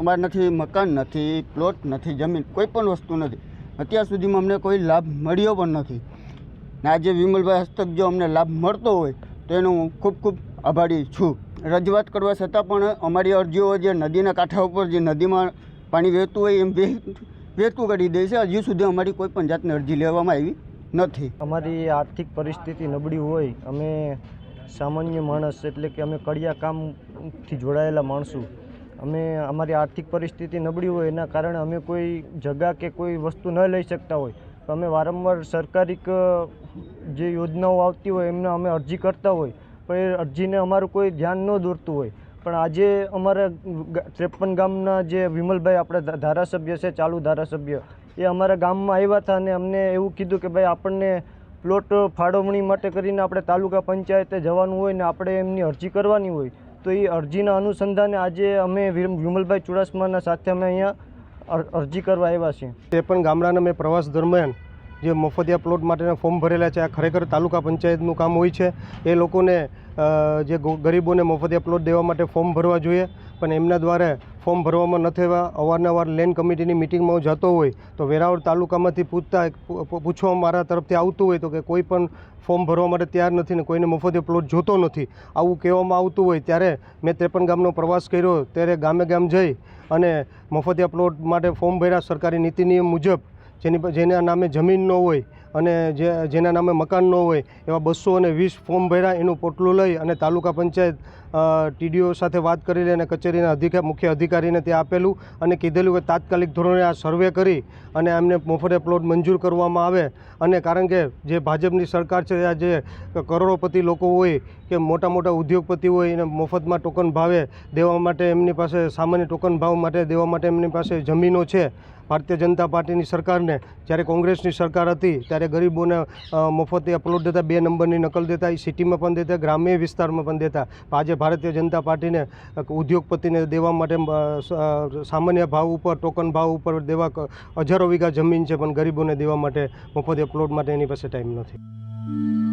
અમારે નથી, મકાન નથી પ્લોટ નથી, જમીન, કોઈ પણ વસ્તુ નથી. અત્યાર સુધીમાં અમને કોઈ લાભ મળ્યો પણ નથી. ને આજે વિમલભાઈ હસ્તક જો અમને લાભ મળતો હોય, તો એનો હું ખૂબ ખૂબ આભારી છું. રજૂઆત કરવા છતાં પણ અમારી અરજીઓ જે નદીના કાંઠા ઉપર જે નદીમાં પાણી વહેતું હોય એમ વહે વહેતું કરી દે છે. હજુ સુધી અમારી કોઈ પણ જાતની અરજી લેવામાં આવી નથી. અમારી આર્થિક પરિસ્થિતિ નબળી હોય, અમે સામાન્ય માણસ એટલે કે અમે કડિયા કામથી જોડાયેલા માણસો. અમે અમારી આર્થિક પરિસ્થિતિ નબળી હોય એના કારણે અમે કોઈ જગા કે કોઈ વસ્તુ ન લઈ શકતા હોય. તો અમે વારંવાર સરકારી જે યોજનાઓ આવતી હોય એમને અમે અરજી કરતા હોય. પણ એ અરજીને અમારું કોઈ ધ્યાન ન દોરતું હોય. પણ આજે અમારા ત્રેપન ગામના જે વિમલભાઈ આપણા ધારાસભ્ય છે, ચાલુ ધારાસભ્ય, એ અમારા ગામમાં આવ્યા હતા અને અમને એવું કીધું કે ભાઈ આપણને પ્લોટ ફાળવણી માટે કરીને આપણે તાલુકા પંચાયતે જવાનું હોય ને આપણે એમની અરજી કરવાની હોય. તો એ અરજીના અનુસંધાને આજે અમે વિમ- વિમલભાઈ ચુડાસમાના સાથે અમે અહીંયા અરજી કરવા આવ્યા છીએ. તે પણ ગામડાના મેં પ્રવાસ દરમિયાન જે મફતિયા પ્લોટ માટેના ફોર્મ ભરેલા છે, આ ખરેખર તાલુકા પંચાયતનું કામ હોય છે, એ લોકોને જે ગરીબોને મફતિયા પ્લોટ દેવા માટે ફોર્મ ભરવા જોઈએ, પણ એમના દ્વારા ફોર્મ ભરવામાં નથી થવા, અવારનવાર લેન કમિટીની મિટિંગમાં હું જતો હોય તો વેરાવળ તાલુકામાંથી પૂછતા પૂછવા મારા તરફથી આવતું હોય તો કે કોઈ પણ ફોર્મ ભરવા માટે તૈયાર નથી ને કોઈને મફતે પ્લોટ જોતો નથી. આવું કહેવામાં આવતું હોય ત્યારે મેં ત્રેપન ગામનો પ્રવાસ કર્યો, ત્યારે ગામે ગામ જઈ અને મફતિયા પ્લોટ માટે ફોર્મ ભર્યા સરકારી નીતિ નિયમ મુજબ જેની જેના નામે જમીન ન હોય અને જે, જેના નામે મકાન ન હોય, એવા બસો અને વીસ ફોર્મ ભર્યા એનું પોટલું લઈ અને તાલુકા પંચાયત ટીડીઓ સાથે વાત કરી અને કચેરીના અધિકાર મુખ્ય અધિકારીને ત્યાં આપેલું અને કીધેલું કે તાત્કાલિક ધોરણે આ સર્વે કરી અને એમને મફતે પ્લોટ મંજૂર કરવામાં આવે. અને કારણ કે જે ભાજપની સરકાર છે, આ જે કરોડોપતિ લોકો હોય કે મોટા મોટા ઉદ્યોગપતિ હોય, એને મફતમાં ટોકન ભાવે દેવા માટે એમની પાસે સામાન્ય ટોકન ભાવ માટે, દેવા માટે એમની પાસે જમીનો છે. ભારતીય જનતા પાર્ટીની સરકારને, જ્યારે કોંગ્રેસની સરકાર હતી, ત્યારે ગરીબોને મફતે અપલોડ દેતા, બે નંબરની નકલ દેતા, એ સિટીમાં પણ દેતા, ગ્રામ્ય વિસ્તારમાં પણ દેતા. આજે ભારતીય જનતા પાર્ટીને ઉદ્યોગપતિને દેવા માટે સામાન્ય ભાવ ઉપર ટોકન ભાવ ઉપર દેવા હજારો વીઘા જમીન છે, પણ ગરીબોને દેવા માટે મફતે અપલોડ માટે એની પાસે ટાઈમ નથી.